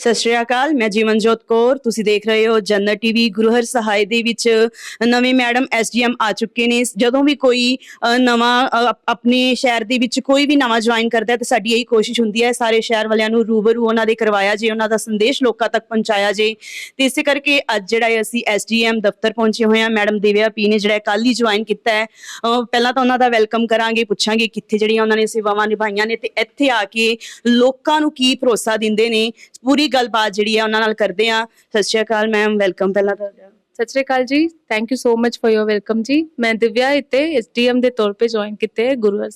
ਸਤਿ ਸ਼੍ਰੀ ਅਕਾਲ, ਮੈਂ ਜੀਵਨਜੋਤ ਕੌਰ, ਤੁਸੀਂ ਦੇਖ ਰਹੇ ਹੋ ਜੰਨਤ ਟੀਵੀ, ਗੁਰਹਰ ਸਹਾਇ ਦੇ ਵਿੱਚ ਨਵੇਂ ਮੈਡਮ ਐਸਡੀਐਮ ਆ ਚੁੱਕੇ ਨੇ। ਜਦੋਂ ਵੀ ਕੋਈ ਨਵਾਂ ਆਪਣੇ ਸ਼ਹਿਰ ਦੇ ਵਿੱਚ ਕੋਈ ਵੀ ਨਵਾਂ ਜੁਆਇਨ ਕਰਦਾ ਹੈ, ਤਾਂ ਸਾਡੀ ਇਹੀ ਕੋਸ਼ਿਸ਼ ਹੁੰਦੀ ਹੈ, ਸਾਰੇ ਸ਼ਹਿਰ ਵਾਲਿਆਂ ਨੂੰ ਰੂਬਰੂ ਉਹਨਾਂ ਦੇ ਕਰਵਾਇਆ ਜੇ, ਉਹਨਾਂ ਦਾ ਸੰਦੇਸ਼ ਲੋਕਾਂ ਤੱਕ ਪਹੁੰਚਾਇਆ ਜੇ। ਤੇ ਇਸੇ ਕਰਕੇ ਅੱਜ ਜਿਹੜਾ ਹੈ ਅਸੀਂ ਐਸਡੀਐਮ ਦਫ਼ਤਰ ਪਹੁੰਚੇ ਹੋਏ ਹਾਂ, ਮੈਡਮ ਦਿਵਿਆ ਪੀ ਨੇ ਜਿਹੜਾ ਕੱਲ ਹੀ ਜੁਆਇਨ ਕੀਤਾ ਹੈ। ਪਹਿਲਾਂ ਤਾਂ ਉਹਨਾਂ ਦਾ ਵੈਲਕਮ ਕਰਾਂਗੇ, ਪੁੱਛਾਂਗੇ ਕਿੱਥੇ ਜਿਹੜੀਆਂ ਉਹਨਾਂ ਨੇ ਸੇਵਾਵਾਂ ਨਿਭਾਈਆਂ ਨੇ, ਤੇ ਇੱਥੇ ਆ ਕੇ ਲੋਕਾਂ ਨੂੰ ਕੀ ਭਰੋਸਾ ਦਿੰਦੇ ਨੇ ਪੂਰੀ ਗੱਲਬਾਤ ਜਿਹੜੀ ਹੈ ਉਹਨਾਂ ਨਾਲ ਕਰਦੇ ਆ ਸਤਿ ਸ਼੍ਰੀ ਅਕਾਲ ਮੈਮ ਵੈਲਕਮ ਪਹਿਲਾਂ ਤੁਹਾਡਾ Sat Shri Akal ji thank you so much for your welcome ji. ਮੈਂ ਦਿਵਿਆ ਇੱਥੇ ਐਸਡੀਐਮ ਦੇ ਤੌਰ ਤੇ ਜੁਆਇਨ ਕੀਤੇ ਹੈ ਗੁਰੂਵਰ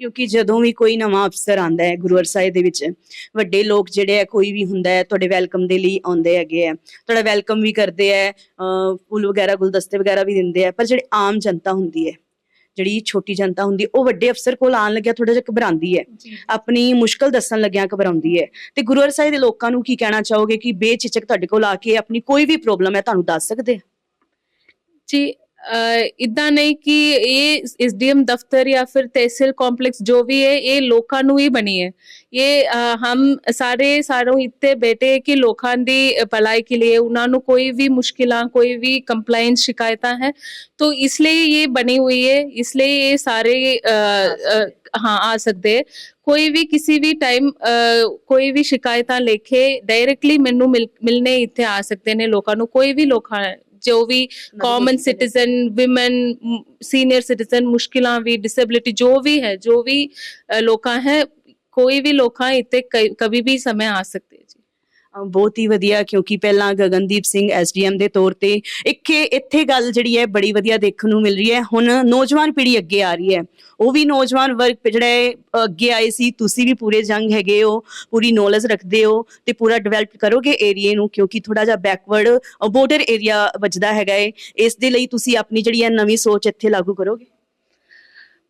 ਕਿਉਂਕਿ ਜਦੋਂ ਵੀ ਕੋਈ ਨਵਾਂ ਅਫਸਰ ਆਂਦਾ ਹੈ ਗੁਰੂ ਸਾਹਿਬ ਦੇ ਵਿੱਚ ਵੱਡੇ ਲੋਕ ਜਿਹੜੇ ਆ ਕੋਈ ਵੀ ਹੁੰਦਾ ਹੈ ਤੁਹਾਡੇ ਵੈਲਕਮ ਦੇ ਲਈ ਆਉਂਦੇ ਹੈਗੇ ਆ ਤੁਹਾਡਾ ਵੈਲਕਮ ਵੀ ਕਰਦੇ ਆ ਫੁੱਲ ਵਗੈਰਾ ਗੁਲਦਸਤੇ ਵਗੈਰਾ ਵੀ ਦਿੰਦੇ ਆ ਪਰ ਜਿਹੜੇ ਆਮ ਜਨਤਾ ਹੁੰਦੀ ਹੈ ਜਿਹੜੀ ਛੋਟੀ ਜਨਤਾ ਹੁੰਦੀ ਉਹ ਵੱਡੇ ਅਫਸਰ ਕੋਲ ਆਉਣ ਲੱਗਿਆ ਥੋੜਾ ਜਿਹਾ ਘਬਰਾਉਂਦੀ ਹੈ। ਆਪਣੀ ਮੁਸ਼ਕਲ ਦੱਸਣ ਲੱਗਿਆ ਘਬਰਾਉਂਦੀ ਹੈ। ਤੇ ਗੁਰੂ ਹਰ ਸਾਹਿਬ ਦੇ ਲੋਕਾਂ ਨੂੰ ਕੀ ਕਹਿਣਾ ਚਾਹੋਗੇ ਕਿ ਬੇਚਿਚਕ ਤੁਹਾਡੇ ਕੋਲ ਆ ਕੇ ਆਪਣੀ ਕੋਈ ਵੀ ਪ੍ਰੋਬਲਮ ਹੈ ਤੁਹਾਨੂੰ ਦੱਸ ਸਕਦੇ ਆ? ਜੀ ਇਦਾਂ ਨਹੀਂ ਕਿ ਇਹ ਐਸਡੀਐਮ ਦਫ਼ਤਰ ਜਾਂ ਫਿਰ ਤਹਿਸੀਲ ਕੰਪਲੈਕਸ ਜੋ ਵੀ ਹੈ ਇਹ ਲੋਕਾਂ ਨੂੰ ਹੀ ਬਣੀ ਹੈ ਇਹ ਅ, ਹਮ ਸਾਰੇ ਸਾਰੋਂ ਇੱਥੇ ਬੈਠੇ ਕਿ ਲੋਕਾਂ ਦੀ ਭਲਾਈ ਕੇ ਲਈ ਉਹਨਾਂ ਨੂੰ ਕੋਈ ਵੀ ਮੁਸ਼ਕਿਲਾਂ ਕੋਈ ਵੀ ਕੰਪਲਾਈਂਸ ਸ਼ਿਕਾਇਤਾਂ ਹੈ तो इसलिए ये बनी हुई है इसलिए ये सारे अ, अ, हाँ आ सकते हैं ਕੋਈ ਵੀ ਕਿਸੇ ਵੀ ਟਾਈਮ ਕੋਈ ਵੀ ਸ਼ਿਕਾਇਤਾਂ ਲਿਖੇ ਡਾਇਰੈਕਟਲੀ ਮੈਨੂੰ ਮਿਲ- ਮਿਲਨੇ ਇੱਥੇ ਆ ਸਕਦੇ ਨੇ ਲੋਕਾਂ ਨੂੰ ਕੋਈ ਵੀ ਲੋਕਾਂ ਜੋ ਵੀ common citizen woman senior citizen ਮੁਸ਼ਕਿਲਾਂ ਵੀ ਡਿਸੇਬਿਲਿਟੀ ਜੋ ਵੀ ਹੈ ਜੋ ਵੀ ਲੋਕਾਂ ਹੈ ਕੋਈ ਵੀ ਲੋਕਾਂ ਇੱਥੇ ਕ- ਕभी ਵੀ ਸਮੇਂ ਆ ਸਕਦੇ ਹੈ ਜੀ ਅਹ ਬਹੁਤ ਹੀ ਵਧੀਆ ਕਿਉਂਕਿ ਪਹਿਲਾਂ ਗਗਨਦੀਪ ਸਿੰਘ ਐਸਡੀਐਮ ਦੇ ਤੌਰ ਤੇ ਇੱਕ ਇੱਥੇ ਗੱਲ ਜਿਹੜੀ ਹੈ ਬੜੀ ਵਧੀਆ ਦੇਖਣ ਨੂੰ ਮਿਲ ਰਹੀ ਹੈ। ਹੁਣ ਨੌਜਵਾਨ ਪੀੜ੍ਹੀ ਅੱਗੇ ਆ ਰਹੀ ਹੈ। ਉਹ ਵੀ ਨੌਜਵਾਨ ਵਰਗ ਜਿਹੜਾ ਹੈ, ਅੱਗੇ ਆਏ ਸੀ ਤੁਸੀਂ ਵੀ ਪੂਰੇ ਜੰਗ ਹੈਗੇ ਹੋ ਪੂਰੀ ਨੌਲੇਜ ਰੱਖਦੇ ਹੋ ਤੇ ਪੂਰਾ ਡਿਵੈਲਪ ਕਰੋਗੇ ਏਰੀਏ ਨੂੰ ਕਿਉਂਕਿ ਥੋੜਾ ਜਿਹਾ ਬੈਕਵਰਡ ਬਾਰਡਰ ਏਰੀਆ ਵੱਜਦਾ ਹੈਗਾ ਹੈ ਇਸ ਦੇ ਲਈ ਤੁਸੀਂ ਆਪਣੀ ਜਿਹੜੀ ਹੈ ਨਵੀਂ ਸੋਚ ਇੱਥੇ ਲਾਗੂ ਕਰੋਗੇ?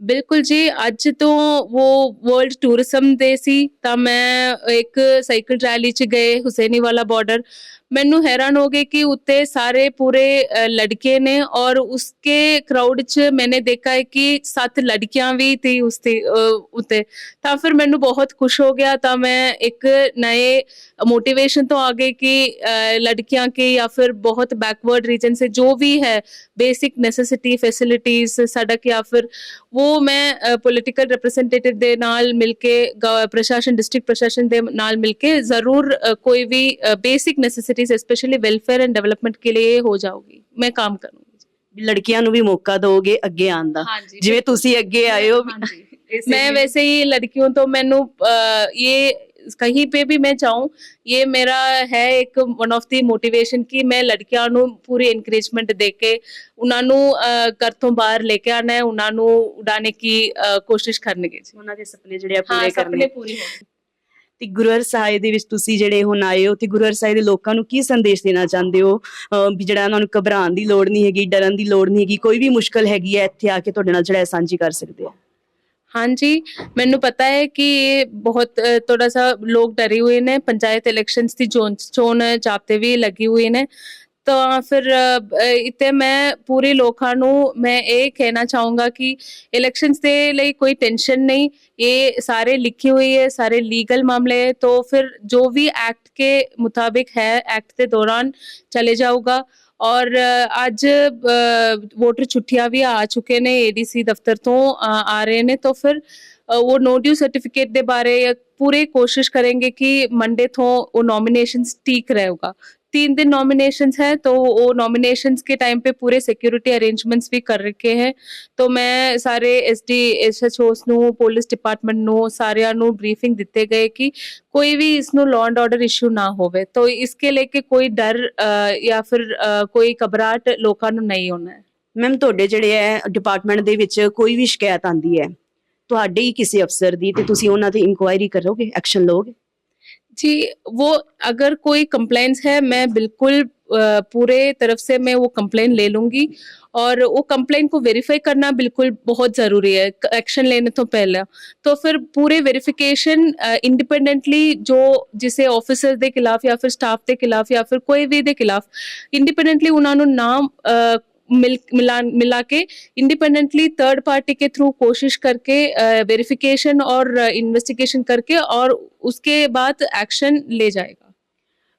ਬਿਲਕੁਲ ਜੀ, ਅੱਜ ਤੋਂ ਉਹ ਵਰਲਡ ਟੂਰਿਜ਼ਮ ਦੇ ਸੀ, ਤਾਂ ਮੈਂ ਇੱਕ ਸਾਈਕਲ ਰੈਲੀ 'ਚ ਗਏ, ਹੁਸੈਨੀਵਾਲਾ ਬਾਰਡਰ ਮੈਨੂੰ ਹੈਰਾਨ ਹੋ ਗਏ ਕਿ ਉੱਤੇ ਸਾਰੇ ਪੂਰੇ ਲੜਕੇ ਨੇ ਔਰ ਉਸਕੇ ਕਰਾਊਡ 'ਚ ਮੈਨੇ ਦੇਖਾ ਹੈ ਕਿ ਸੱਤ ਲੜਕੀਆਂ ਵੀ ਥੀ ਉਸਤੇ ਉੱਤੇ। ਤਾਂ ਫਿਰ ਮੈਨੂੰ ਬਹੁਤ ਖੁਸ਼ ਹੋ ਗਿਆ, ਤਾਂ ਮੈਂ ਇੱਕ ਨਏ ਮੋਟੀਵੇਸ਼ਨ ਤੋਂ ਆ ਗਏ ਕਿ ਲੜਕੀਆਂ ਕੇ ਜਾਂ ਫਿਰ ਬਹੁਤ ਬੈਕਵਰਡ ਰੀਜਨ से जो भी है बेसिक नेसेसिटी फैसिलिटीज सड़क या फिर वो मैं पॉलिटिकल रिप्रेजेंटेटिव ਦੇ ਨਾਲ ਮਿਲ ਕੇ ਪ੍ਰਸ਼ਾਸਨ ਡਿਸਟ੍ਰਿਕਟ ਪ੍ਰਸ਼ਾਸਨ ਦੇ ਨਾਲ ਮਿਲ ਕੇ ਜ਼ਰੂਰ ਕੋਈ ਵੀ basic necessity necessities specially welfare and development के लिए हो जाऊंगी मैं काम करूंगी ਲੜਕੀਆਂ ਨੂੰ ਵੀ ਮੌਕਾ ਦਿਓਗੇ ਅੱਗੇ ਆਉਣ ਦਾ हाँ जी ਜਿਵੇਂ ਤੁਸੀਂ ਅੱਗੇ ਆਏ ਹੋ मैं वैसे ही लड़कियों तो मैंने ये कहीं पे भी मैं चाहूँ ये मेरा है ਇੱਕ one of the motivation ਕਿ ਮੈਂ ਲੜਕੀਆਂ ਨੂੰ ਪੂਰੀ encouragement ਦੇ ਕੇ ਉਹਨਾਂ ਨੂੰ ਅਹ, ਘਰ ਤੋਂ ਬਾਹਰ ਲੈ ਕੇ ਆਣਾ ਹੈ ਉਹਨਾਂ ਨੂੰ ਉਡਾਣੇ की ਅਹ, ਕੋਸ਼ਿਸ਼ ਕਰਨਗੇ ਜੀ ਉਹਨਾਂ ਦੇ ਸੁਪਨੇ ਜਿਹੜੇ ਆ ਹਾਂ ਪੂਰੇ ਕਰਨੇ ਸੁਪਨੇ ਪੂਰੇ ਹੋਣ ਤੇ ਗੁਰੂਹਰ ਸਾਹਿਬ ਦੇ ਵਿੱਚ ਤੁਸੀਂ ਜਿਹੜੇ ਹੁਣ ਆਏ ਹੋ, ਤੇ ਗੁਰੂਹਰ ਸਾਹਿਬ ਦੇ ਲੋਕਾਂ ਨੂੰ ਕੀ ਸੰਦੇਸ਼ ਦੇਣਾ ਚਾਹੁੰਦੇ ਹੋ? ਵੀ ਜਿਹੜਾ ਉਹਨਾਂ ਨੂੰ ਘਬਰਾਉਣ ਦੀ ਲੋੜ ਨਹੀਂ ਹੈਗੀ, ਡਰਨ ਦੀ ਲੋੜ ਨਹੀਂ ਹੈਗੀ, ਕੋਈ ਵੀ ਮੁਸ਼ਕਲ ਹੈਗੀ ਹੈ, ਇੱਥੇ ਆ ਕੇ ਤੁਹਾਡੇ ਨਾਲ ਜਿਹੜਾ ਸਾਂਝੀ ਕਰ ਸਕਦੇ ਆ ਹਾਂਜੀ, ਮੈਨੂੰ ਪਤਾ ਹੈ ਕਿ ਇਹ ਬਹੁਤ ਥੋੜਾ ਸਾ ਲੋਕ ਡਰੇ ਹੋਏ ਨੇ, ਪੰਚਾਇਤ ਇਲੈਕਸ਼ਨਸ ਦੀ ਚੋਣ ਚੋਣ ਜਾਬਤੇ ਵੀ ਲੱਗੀ ਹੋਏ ਨੇ। ਤਾਂ ਫਿਰ ਅ, ਅ, ਇੱਥੇ ਮੈਂ ਪੂਰੇ ਲੋਕਾਂ ਨੂੰ ਮੈਂ ਇਹ ਕਹਿਣਾ ਚਾਹੂੰਗਾ ਕਿ ਇਲੈਕਸ਼ਨਸ ਦੇ ਲਈ ਕੋਈ ਟੈਨਸ਼ਨ ਨਹੀਂ ਇਹ ਸਾਰੇ ਲਿਖੇ ਹੋਏ ਹੈ ਸਾਰੇ ਲੀਗਲ ਮਾਮਲੇ ਹੈ तो फिर जो भी एक्ट के मुताबिक है एक्ट के दौरान चले जाऊगा ਔਰ ਅ, ਅੱਜ ਵੋਟਰ ਛੁੱਟੀਆਂ ਵੀ ਆ ਚੁੱਕੇ ਨੇ ਏਡੀਸੀ ਦਫ਼ਤਰ ਤੋਂ ਅ, ਆ ਰਹੇ ਨੇ ਤਾਂ ਫਿਰ वो नो ड्यू सर्टिफिकेट दे बारे पूरे कोशिश करेंगे कि मंडे तो वो नॉमिनेशन ठीक रहेगा तीन दिन नॉमिनेशंस है तो वो नॉमिनेशंस के टाइम पे पूरे सिक्योरिटी अरेंजमेंट्स भी कर रखे हैं तो मैं ਸਾਰੇ ਐਸਡੀ ਐਸਐਚਓਸ ਨੂੰ ਪੁਲਿਸ ਡਿਪਾਰਟਮੈਂਟ ਨੂੰ, ਸਾਰਿਆਂ ਨੂੰ ਬਰੀਫਿੰਗ ਦਿੱਤੇ ਗਏ ਕਿ ਕੋਈ ਵੀ ਇਸ ਨੂੰ ਲਾਅ ਐਂਡ ਆਰਡਰ ਇਸ਼ੂ ਨਾ ਹੋਵੇ। ਤਾਂ ਇਸਕੇ ਲੈ ਕੇ ਕੋਈ ਡਰ ਜਾਂ ਫਿਰ ਕੋਈ ਘਬਰਾਟ ਲੋਕਾਂ ਨੂੰ ਨਹੀਂ ਹੋਣਾ। ਮੈਮ ਤੁਹਾਡੇ ਜਿਹੜੇ ਹੈ ਡਿਪਾਰਟਮੈਂਟ ਦੇ ਵਿੱਚ ਕੋਈ ਵੀ ਸ਼ਿਕਾਇਤ ਆਂਦੀ ਹੈ ਤੁਹਾਡੇ ਹੀ ਕਿਸੇ ਅਫਸਰ ਦੀ ਤੇ ਤੁਸੀਂ ਉਹਨਾਂ ਤੇ ਇਨਕੁਆਇਰੀ ਕਰੋਗੇ ਐਕਸ਼ਨ ਲਓਗੇ जी वो अगर कोई कंप्लेंट्स है मैं बिल्कुल अ, पूरे तरफ से मैं वो कंप्लेन ले लूंगी और वो कंप्लेन को वेरीफाई करना बिल्कुल बहुत ज़रूरी है एक्शन लेने तो पहले तो फिर पूरे वेरिफिकेशन इंडिपेंडेंटली जो जिसे ऑफिसर ਦੇ ਖਿਲਾਫ ਜਾਂ ਫਿਰ ਸਟਾਫ ਦੇ ਖਿਲਾਫ ਜਾਂ ਫਿਰ ਕੋਈ ਵੀ ਦੇ ਖਿਲਾਫ ਇੰਡੀਪੈਂਡੈਂਟਲੀ ਉਹਨਾਂ ਨੂੰ ਨਾਮ ਅ, मिल मिला मिला के इंडिपेंडेंटली थर्ड पार्टी के थ्रू कोशिश करके वेरिफिकेशन और इन्वेस्टिगेशन करके और उसके बाद एक्शन ले जाएगा ਅ,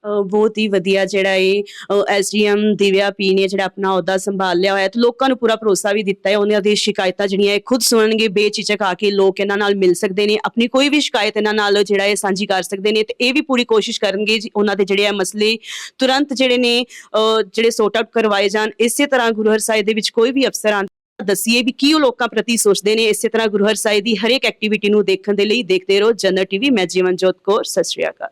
ਬਹੁਤ ਹੀ ਵਧੀਆ ਜਿਹੜਾ ਇਹ ਐਸਡੀਐਮ ਦਿਵਿਆ ਪੀ ਨੇ ਜਿਹੜਾ ਆਪਣਾ ਅਹੁਦਾ ਸੰਭਾਲ ਲਿਆ ਹੋਇਆ ਤੇ ਲੋਕਾਂ ਨੂੰ ਪੂਰਾ ਭਰੋਸਾ ਵੀ ਦਿੱਤਾ ਹੈ। ਉਹਨਾਂ ਦੀ ਸ਼ਿਕਾਇਤਾਂ ਜਿਹੜੀਆਂ ਇਹ ਖੁਦ ਸੁਣਨਗੇ ਬੇਚਿਚਕ ਆ ਕੇ ਲੋਕ ਇਹਨਾਂ ਨਾਲ ਮਿਲ ਸਕਦੇ ਨੇ ਆਪਣੀ ਕੋਈ ਵੀ ਸ਼ਿਕਾਇਤ ਇਹਨਾਂ ਨਾਲ ਜਿਹੜਾ ਇਹ ਸਾਂਝੀ ਕਰ ਸਕਦੇ ਨੇ ਤੇ ਇਹ ਵੀ ਪੂਰੀ ਕੋਸ਼ਿਸ਼ ਕਰਨਗੇ ਉਹਨਾਂ ਦੇ ਜਿਹੜੇ ਆ ਮਸਲੇ ਤੁਰੰਤ ਜਿਹੜੇ ਨੇ ਅ, ਜਿਹੜੇ ਸੋਰਟ ਆਊਟ ਕਰਵਾਏ ਜਾਣ। ਇਸੇ ਤਰ੍ਹਾਂ ਗੁਰੂ ਹਰਸਾਏ ਦੇ ਵਿੱਚ ਕੋਈ ਵੀ ਅਫਸਰ ਆਂ ਦੱਸੀਏ ਵੀ ਕੀ ਉਹ ਲੋਕਾਂ ਪ੍ਰਤੀ ਸੋਚਦੇ ਨੇ। ਇਸੇ ਤਰ੍ਹਾਂ ਗੁਰੂ ਹਰਸਾਏ ਦੀ ਹਰੇਕ ਐਕਟੀਵਿਟੀ ਨੂੰ ਦੇਖਣ ਦੇ ਲਈ ਦੇਖਦੇ ਰਹੋ। ਜਨਰ ਟੀਵੀ ਮੈਂ ਜੀਵਨਜੋਤ ਕੌਰ ਸਤਿ ਸ਼੍ਰੀ ਅਕਾਲ।